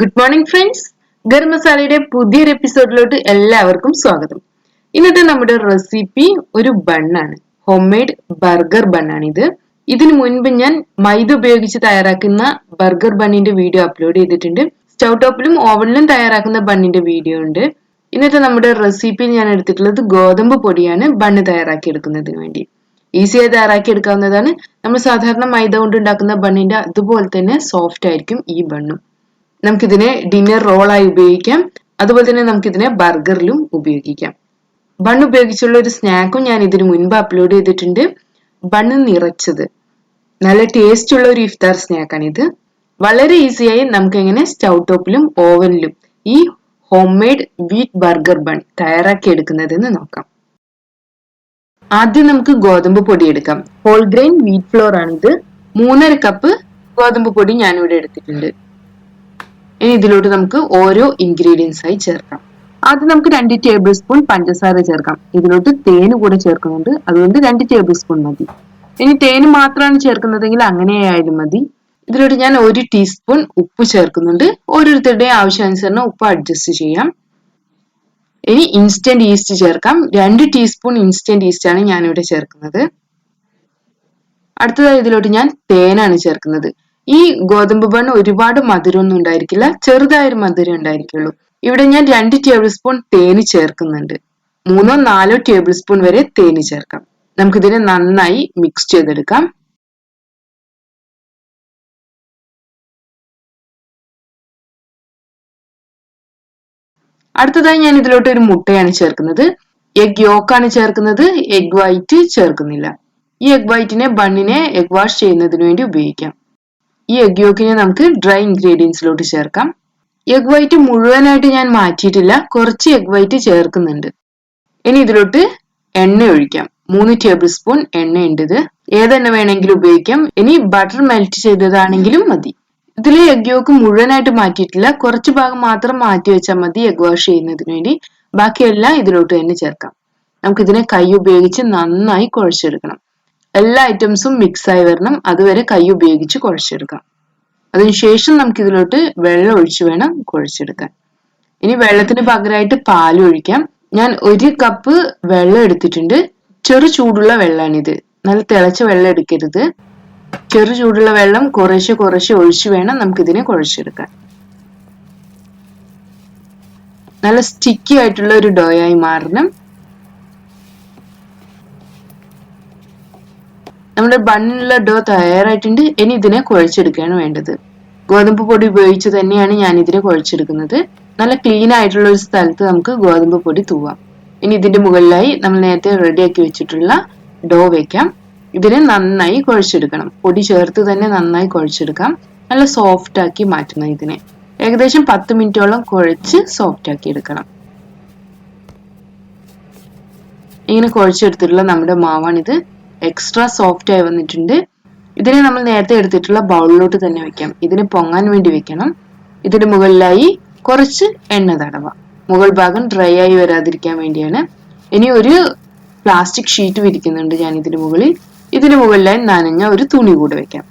Good morning friends garam മസാലയുടെ പുതിയൊരു എപ്പിസോഡിലോട്ട് എല്ലാവർക്കും സ്വാഗതം. ഇന്നത്തെ നമ്മുടെ റെസിപ്പി ഒരു ബണ്ണാണ്. ഹോം മെയ്ഡ് ബർഗർ ബണ്ണാണ് ഇത് ഇതിനു മുൻപ് ഞാൻ മൈദ ഉപയോഗിച്ച് തയ്യാറാക്കുന്ന ബർഗർ ബണ്ണിന്റെ വീഡിയോ അപ്ലോഡ് ചെയ്തിട്ടുണ്ട്. സ്റ്റൗ ടോപ്പിലും ഓവനിലും തയ്യാറാക്കുന്ന ബണ്ണിന്റെ വീഡിയോ ഉണ്ട്. ഇന്നത്തെ നമ്മുടെ റെസിപ്പിയിൽ ഞാൻ എടുത്തിട്ടുള്ളത് ഗോതമ്പ് പൊടിയാണ് ബണ്ണ് തയ്യാറാക്കി എടുക്കുന്നതിന് വേണ്ടി. ഈസിയായി തയ്യാറാക്കി എടുക്കാവുന്നതാണ് നമ്മൾ സാധാരണ മൈദ കൊണ്ട് ഉണ്ടാക്കുന്ന ബണ്ണിന്റെ അതുപോലെ തന്നെ സോഫ്റ്റ് ആയിരിക്കും ഈ ബണ്ണും. നമുക്കിതിനെ ഡിന്നർ റോളായി ഉപയോഗിക്കാം. അതുപോലെ തന്നെ നമുക്കിതിനെ ബർഗറിലും ഉപയോഗിക്കാം. ബൺ ഉപയോഗിച്ചുള്ള ഒരു സ്നാക്കും ഞാൻ ഇതിനു മുൻപ് അപ്ലോഡ് ചെയ്തിട്ടുണ്ട്. ബൺ നിറച്ചത്. നല്ല ടേസ്റ്റ് ഉള്ള ഒരു ഇഫ്താർ സ്നാക്കാണ് ഇത് വളരെ ഈസിയായി നമുക്ക് എങ്ങനെ സ്റ്റൗ ടോപ്പിലും ഓവനിലും ഈ home made wheat burger bun തയ്യാറാക്കി എടുക്കുന്നതെന്ന് നോക്കാം. ആദ്യം നമുക്ക് ഗോതമ്പ് പൊടി എടുക്കാം. ഹോൾ ഗ്രെയിൻ വീറ്റ് ഫ്ലോർ ആണിത്. മൂന്നര കപ്പ് ഗോതമ്പ് പൊടി ഞാനിവിടെ എടുത്തിട്ടുണ്ട്. ഇതിലോട്ട് നമുക്ക് ഓരോ ഇൻഗ്രീഡിയൻസ് ആയി ചേർക്കാം. ആദ്യം നമുക്ക് രണ്ട് ടേബിൾ സ്പൂൺ പഞ്ചസാര ചേർക്കാം. ഇതിലോട്ട് തേന് കൂടെ ചേർക്കുന്നുണ്ട്. അതുകൊണ്ട് രണ്ട് ടേബിൾ സ്പൂൺ മതി. ഇനി തേന് മാത്രമാണ് ചേർക്കുന്നതെങ്കിൽ അങ്ങനെ ആയാലും മതി. ഇതിലോട്ട് ഞാൻ ഒരു ടീസ്പൂൺ ഉപ്പ് ചേർക്കുന്നുണ്ട്. ഓരോരുത്തരുടെയും ആവശ്യാനുസരണം ഉപ്പ് അഡ്ജസ്റ്റ് ചെയ്യാം. ഇനി ഇൻസ്റ്റന്റ് ഈസ്റ്റ് ചേർക്കാം. രണ്ട് ടീസ്പൂൺ ഇൻസ്റ്റന്റ് ഈസ്റ്റ് ആണ് ഞാനിവിടെ ചേർക്കുന്നത്. അടുത്തതായി ഇതിലോട്ട് ഞാൻ തേനാണ് ചേർക്കുന്നത്. ഈ ഗോതമ്പ് ബൺ ഒരുപാട് മധുരമൊന്നും ഉണ്ടായിരിക്കില്ല. ചെറുതായൊരു മധുരം ഉണ്ടായിരിക്കുള്ളൂ. ഇവിടെ ഞാൻ രണ്ട് ടേബിൾ സ്പൂൺ തേന് ചേർക്കുന്നുണ്ട്. മൂന്നോ നാലോ ടേബിൾ സ്പൂൺ വരെ തേന് ചേർക്കാം. നമുക്കിതിനെ നന്നായി മിക്സ് ചെയ്തെടുക്കാം. അടുത്തതായി ഞാൻ ഇതിലോട്ട് ഒരു മുട്ടയാണ് ചേർക്കുന്നത്. എഗ് യോക്കാണ് ചേർക്കുന്നത്. എഗ് വൈറ്റ് ചേർക്കുന്നില്ല. ഈ എഗ് വൈറ്റിനെ ബണ്ണിനെ എഗ് വാഷ് ചെയ്യുന്നതിന് വേണ്ടി ഉപയോഗിക്കാം. ഈ എഗ് യോക്കിനെ നമുക്ക് ഡ്രൈ ഇൻഗ്രീഡിയൻസിലോട്ട് ചേർക്കാം. എഗ് വൈറ്റ് മുഴുവനായിട്ട് ഞാൻ മാറ്റിയിട്ടില്ല കുറച്ച് എഗ് വൈറ്റ് ചേർക്കുന്നുണ്ട്. ഇനി ഇതിലോട്ട് എണ്ണ ഒഴിക്കാം. മൂന്ന് ടേബിൾ സ്പൂൺ എണ്ണ ഉണ്ട് ഇത് ഏതെണ്ണ വേണമെങ്കിലും ഉപയോഗിക്കാം. ഇനി ബട്ടർ മെൽറ്റ് ചെയ്തതാണെങ്കിലും മതി. ഇതിൽ എഗ് യോക്ക് മുഴുവനായിട്ട് മാറ്റിയിട്ടില്ല കുറച്ച് ഭാഗം മാത്രം മാറ്റി വെച്ചാൽ മതി എഗ് വാഷ് ചെയ്യുന്നതിന് വേണ്ടി. ബാക്കിയെല്ലാം ഇതിലോട്ട് തന്നെ ചേർക്കാം. നമുക്കിതിനെ കൈ ഉപയോഗിച്ച് നന്നായി കുഴച്ചെടുക്കണം. എല്ലാ ഐറ്റംസും മിക്സ് ആയി വരണം. അതുവരെ കൈ ഉപയോഗിച്ച് കുഴച്ചെടുക്കാം. അതിനുശേഷം നമുക്ക് ഇതിലോട്ട് വെള്ളം ഒഴിച്ചു വേണം കുഴച്ചെടുക്കാൻ. ഇനി വെള്ളത്തിന് പകരമായിട്ട് പാൽ ഒഴിക്കാം. ഞാൻ ഒരു കപ്പ് വെള്ളം എടുത്തിട്ടുണ്ട്. ചെറു ചൂടുള്ള വെള്ളമാണിത് നല്ല തിളച്ച വെള്ളം എടുക്കരുത്. ചെറു ചൂടുള്ള വെള്ളം കുറേശ്ശെ കുറേശ്ശെ ഒഴിച്ചു വേണം നമുക്കിതിനെ കുഴച്ചെടുക്കാൻ. നല്ല സ്റ്റിക്കി ആയിട്ടുള്ള ഒരു ഡോയായി മാറണം. നമ്മുടെ ബണ്ണിലുള്ള ഡോ തയ്യാറായിട്ടുണ്ട്. ഇനി ഇതിനെ കുഴച്ചെടുക്കുകയാണ് വേണ്ടത്. ഗോതമ്പ് പൊടി ഉപയോഗിച്ച് തന്നെയാണ് ഞാൻ ഇതിനെ കുഴച്ചെടുക്കുന്നത്. നല്ല ക്ലീൻ ആയിട്ടുള്ള ഒരു സ്ഥലത്ത് നമുക്ക് ഗോതമ്പ് പൊടി തൂവാം. ഇനി ഇതിന്റെ മുകളിലായി നമ്മൾ നേരത്തെ റെഡിയാക്കി വെച്ചിട്ടുള്ള ഡോ വെക്കാം. ഇതിനെ നന്നായി കുഴച്ചെടുക്കണം. പൊടി ചേർത്ത് തന്നെ നന്നായി കുഴച്ചെടുക്കാം. നല്ല സോഫ്റ്റ് ആക്കി മാറ്റണം ഇതിനെ. ഏകദേശം പത്ത് മിനിറ്റോളം കുഴച്ച് സോഫ്റ്റ് ആക്കി എടുക്കണം. ഇങ്ങനെ കുഴച്ചെടുത്തിട്ടുള്ള നമ്മുടെ മാവാണിത്. എക്സ്ട്രാ സോഫ്റ്റ് ആയി വന്നിട്ടുണ്ട്. ഇതിനെ നമ്മൾ നേരത്തെ എടുത്തിട്ടുള്ള ബൗളിലോട്ട് തന്നെ വെക്കാം. ഇതിന് പൊങ്ങാൻ വേണ്ടി വെക്കണം. ഇതിന് മുകളിലായി കുറച്ച് എണ്ണ തടവാം. മുകൾ ഭാഗം ഡ്രൈ ആയി വരാതിരിക്കാൻ വേണ്ടിയാണ്. ഇനി ഒരു പ്ലാസ്റ്റിക് ഷീറ്റ് വിരിക്കുന്നുണ്ട് ഞാൻ ഇതിന് മുകളിൽ. ഇതിന് മുകളിലായി നനഞ്ഞ ഒരു തുണി കൂടെ വെക്കാം.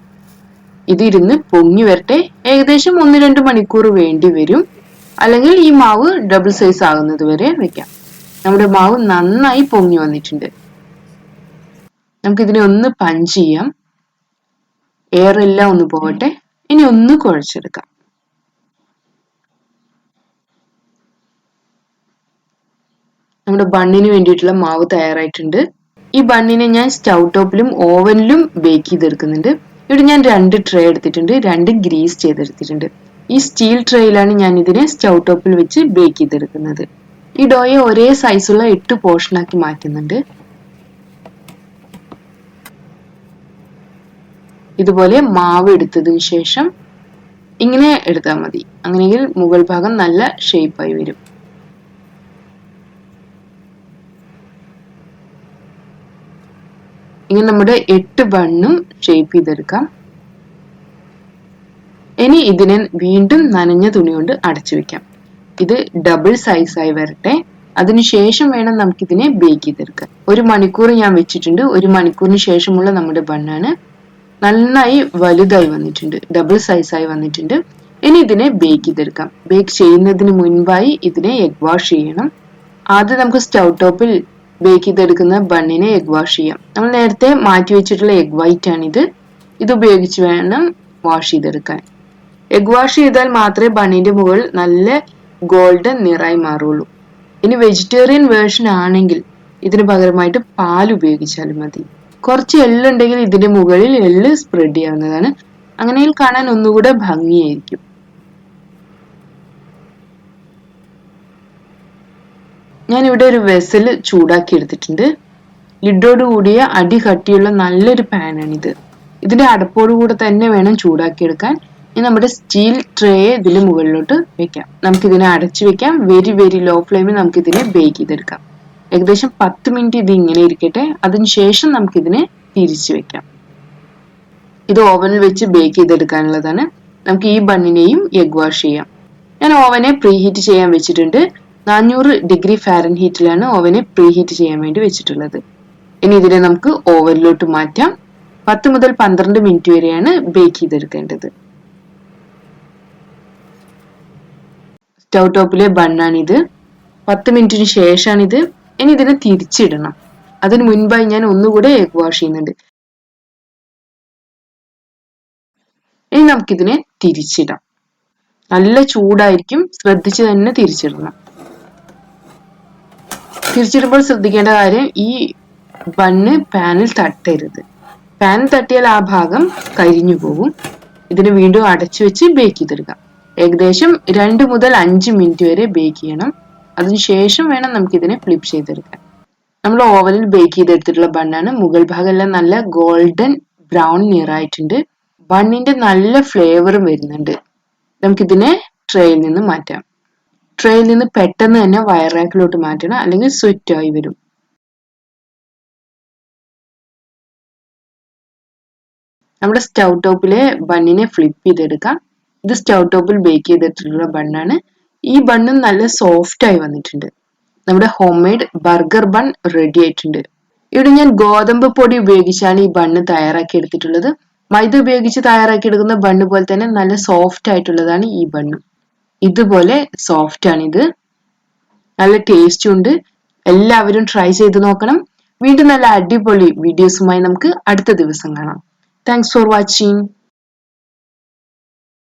ഇതിരുന്ന് പൊങ്ങി വരട്ടെ. ഏകദേശം ഒന്ന് രണ്ട് മണിക്കൂർ വേണ്ടി വരും. അല്ലെങ്കിൽ ഈ മാവ് ഡബിൾ സൈസ് ആകുന്നത് വരെ വെക്കാം. നമ്മുടെ മാവ് നന്നായി പൊങ്ങി വന്നിട്ടുണ്ട്. നമുക്ക് ഇതിനെ ഒന്ന് പഞ്ച് ചെയ്യാം. എയർ എല്ലാം ഒന്ന് പോകട്ടെ. ഇനി ഒന്ന് കുഴച്ചെടുക്കാം. നമ്മുടെ ബണ്ണിന് വേണ്ടിയിട്ടുള്ള മാവ് തയ്യാറായിട്ടുണ്ട്. ഈ ബണ്ണിനെ ഞാൻ സ്റ്റൗ ടോപ്പിലും ഓവനിലും ബേക്ക് ചെയ്തെടുക്കുന്നുണ്ട്. ഇവിടെ ഞാൻ രണ്ട് ട്രേ എടുത്തിട്ടുണ്ട്. രണ്ട് ഗ്രീസ് ചെയ്തെടുത്തിട്ടുണ്ട്. ഈ സ്റ്റീൽ ട്രേയിലാണ് ഞാൻ ഇതിനെ സ്റ്റൗ ടോപ്പിൽ വെച്ച് ബേക്ക് ചെയ്തെടുക്കുന്നത്. ഈ ഡോയെ ഒരേ സൈസുള്ള എട്ട് പോർഷനാക്കി മാറ്റുന്നുണ്ട്. ഇതുപോലെ മാവ് എടുത്തതിന് ശേഷം ഇങ്ങനെ എടുത്താൽ മതി. അങ്ങനെയെങ്കിൽ മുകൾ ഭാഗം നല്ല ഷേപ്പായി വരും. ഇങ്ങനെ നമ്മുടെ എട്ട് ബണ്ണും ഷേപ്പ് ചെയ്തെടുക്കാം. ഇനി ഇതിനെ വീണ്ടും നനഞ്ഞ തുണി കൊണ്ട് അടച്ചു വെക്കാം. ഇത് ഡബിൾ സൈസായി വരട്ടെ. അതിനുശേഷം വേണം നമുക്കിതിനെ ബേക്ക് ചെയ്തെടുക്കാൻ. ഒരു മണിക്കൂർ ഞാൻ വെച്ചിട്ടുണ്ട്. ഒരു മണിക്കൂറിന് ശേഷമുള്ള നമ്മുടെ ബണ്ണാണ്. നന്നായി വലുതായി വന്നിട്ടുണ്ട് ഡബിൾ സൈസായി വന്നിട്ടുണ്ട്. ഇനി ഇതിനെ ബേക്ക് ചെയ്തെടുക്കാം. ബേക്ക് ചെയ്യുന്നതിന് മുൻപായി ഇതിനെ എഗ് വാഷ് ചെയ്യണം. ആദ്യം നമുക്ക് സ്റ്റൗ ടോപ്പിൽ ബേക്ക് ചെയ്തെടുക്കുന്ന ബണ്ണിനെ എഗ് വാഷ് ചെയ്യാം. നമ്മൾ നേരത്തെ മാറ്റി വെച്ചിട്ടുള്ള എഗ് വൈറ്റ് ആണിത്. ഇത് ഉപയോഗിച്ച് വേണം വാഷ് ചെയ്തെടുക്കാൻ. എഗ് വാഷ് ചെയ്താൽ മാത്രമേ ബണ്ണിന്റെ മുകളിൽ നല്ല ഗോൾഡൻ നിറായി മാറുള്ളൂ ഇനി വെജിറ്റേറിയൻ വേർഷൻ ആണെങ്കിൽ ഇതിന് പകരമായിട്ട് പാൽ ഉപയോഗിച്ചാലും മതി. കുറച്ച് എള്ളുണ്ടെങ്കിൽ ഇതിന്റെ മുകളിൽ എള്ള് സ്പ്രെഡ് ചെയ്യാവുന്നതാണ്. അങ്ങനെയിൽ കാണാൻ ഒന്നുകൂടെ ഭംഗിയായിരിക്കും. ഞാൻ ഇവിടെ ഒരു വെസൽ ചൂടാക്കി എടുത്തിട്ടുണ്ട്. ലിഡോട് കൂടിയ അടി കട്ടിയുള്ള നല്ലൊരു പാനാണിത് ഇതിന്റെ അടപ്പോട് കൂടെ തന്നെ വേണം ചൂടാക്കിയെടുക്കാൻ ഇനി നമ്മുടെ സ്റ്റീൽ ട്രേയെ ഇതിന് മുകളിലോട്ട് വെക്കാം. നമുക്ക് ഇതിനെ അടച്ചു വെക്കാം. വെരി വെരി ലോ ഫ്ലെയിമിൽ നമുക്ക് ഇതിനെ ബേക്ക് ചെയ്തെടുക്കാം. ഏകദേശം പത്ത് മിനിറ്റ് ഇത് ഇങ്ങനെ ഇരിക്കട്ടെ. അതിനുശേഷം നമുക്ക് ഇതിനെ തിരിച്ചു വെക്കാം. ഇത് ഓവനിൽ വെച്ച് ബേക്ക് ചെയ്തെടുക്കാനുള്ളതാണ്. നമുക്ക് ഈ ബണ്ണിനെയും എഗ് വാഷ് ചെയ്യാം. ഞാൻ ഓവനെ പ്രീ ഹീറ്റ് ചെയ്യാൻ വെച്ചിട്ടുണ്ട്. നാനൂറ് ഡിഗ്രി ഫാരൻ ഹീറ്റിലാണ് ഓവനെ പ്രീ ഹീറ്റ് ചെയ്യാൻ വേണ്ടി വെച്ചിട്ടുള്ളത്. ഇനി ഇതിനെ നമുക്ക് ഓവനിലോട്ട് മാറ്റാം. പത്ത് മുതൽ പന്ത്രണ്ട് മിനിറ്റ് വരെയാണ് ബേക്ക് ചെയ്തെടുക്കേണ്ടത്. സ്റ്റൗ ടോപ്പിലെ ബണ്ണാണിത്. പത്ത് മിനിറ്റിന് ശേഷമാണിത് ഇനി ഇതിനെ തിരിച്ചിടണം. അതിന് മുൻപായി ഞാൻ ഒന്നുകൂടെ എഗ് വാഷ് ചെയ്യുന്നുണ്ട്. ഇനി നമുക്കിതിനെ തിരിച്ചിടാം. നല്ല ചൂടായിരിക്കും. ശ്രദ്ധിച്ച് തന്നെ തിരിച്ചിടണം. തിരിച്ചിടുമ്പോൾ ശ്രദ്ധിക്കേണ്ട കാര്യം ഈ ബണ്ണ് പാനിൽ തട്ടരുത്. പാൻ തട്ടിയാൽ ആ ഭാഗം കരിഞ്ഞു പോകും. ഇതിനെ വീണ്ടും അടച്ചു വെച്ച് ബേക്ക് ചെയ്തെടുക്കാം ഏകദേശം രണ്ട് മുതൽ അഞ്ച് മിനിറ്റ് വരെ ബേക്ക് ചെയ്യണം. അതിനുശേഷം വേണം നമുക്ക് ഇതിനെ ഫ്ലിപ്പ് ചെയ്തെടുക്കാൻ. നമ്മൾ ഓവനിൽ ബേക്ക് ചെയ്തെടുത്തിട്ടുള്ള ബണ്ണാണ് മുകൾ ഭാഗമെല്ലാം നല്ല ഗോൾഡൻ ബ്രൗൺ നിറായിട്ടുണ്ട് ബണ്ണിന്റെ നല്ല ഫ്ലേവറും വരുന്നുണ്ട്. നമുക്കിതിനെ ട്രേയിൽ നിന്ന് മാറ്റാം. ട്രേയിൽ നിന്ന് പെട്ടെന്ന് തന്നെ വയറാക്കിലോട്ട് മാറ്റണം. അല്ലെങ്കിൽ സ്വിറ്റ് ആയി വരും. നമ്മുടെ സ്റ്റൗ ടോപ്പിലെ ബണ്ണിനെ ഫ്ലിപ്പ് ചെയ്തെടുക്കാം. ഇത് സ്റ്റൗ ടോപ്പിൽ ബേക്ക് ചെയ്തിട്ടുള്ള ബണ്ണാണ് ഈ ബണ്ണും നല്ല സോഫ്റ്റ് ആയി വന്നിട്ടുണ്ട്. നമ്മുടെ home made burger bun ready ആയിട്ടുണ്ട്. ഇവിടെ ഞാൻ ഗോതമ്പ് പൊടി ഉപയോഗിച്ചാണ് ഈ ബണ്ണ് തയ്യാറാക്കി എടുത്തിട്ടുള്ളത്. മൈദ ഉപയോഗിച്ച് തയ്യാറാക്കി എടുക്കുന്ന ബണ്ണ് പോലെ തന്നെ നല്ല സോഫ്റ്റ് ആയിട്ടുള്ളതാണ് ഈ ബണ്ണ്. ഇതുപോലെ സോഫ്റ്റ് ആണ് ഇത്. നല്ല ടേസ്റ്റും ഉണ്ട്. എല്ലാവരും ട്രൈ ചെയ്ത് നോക്കണം. വീണ്ടും നല്ല അടിപൊളി വീഡിയോസുമായി നമുക്ക് അടുത്ത ദിവസം കാണാം. Thanks for watching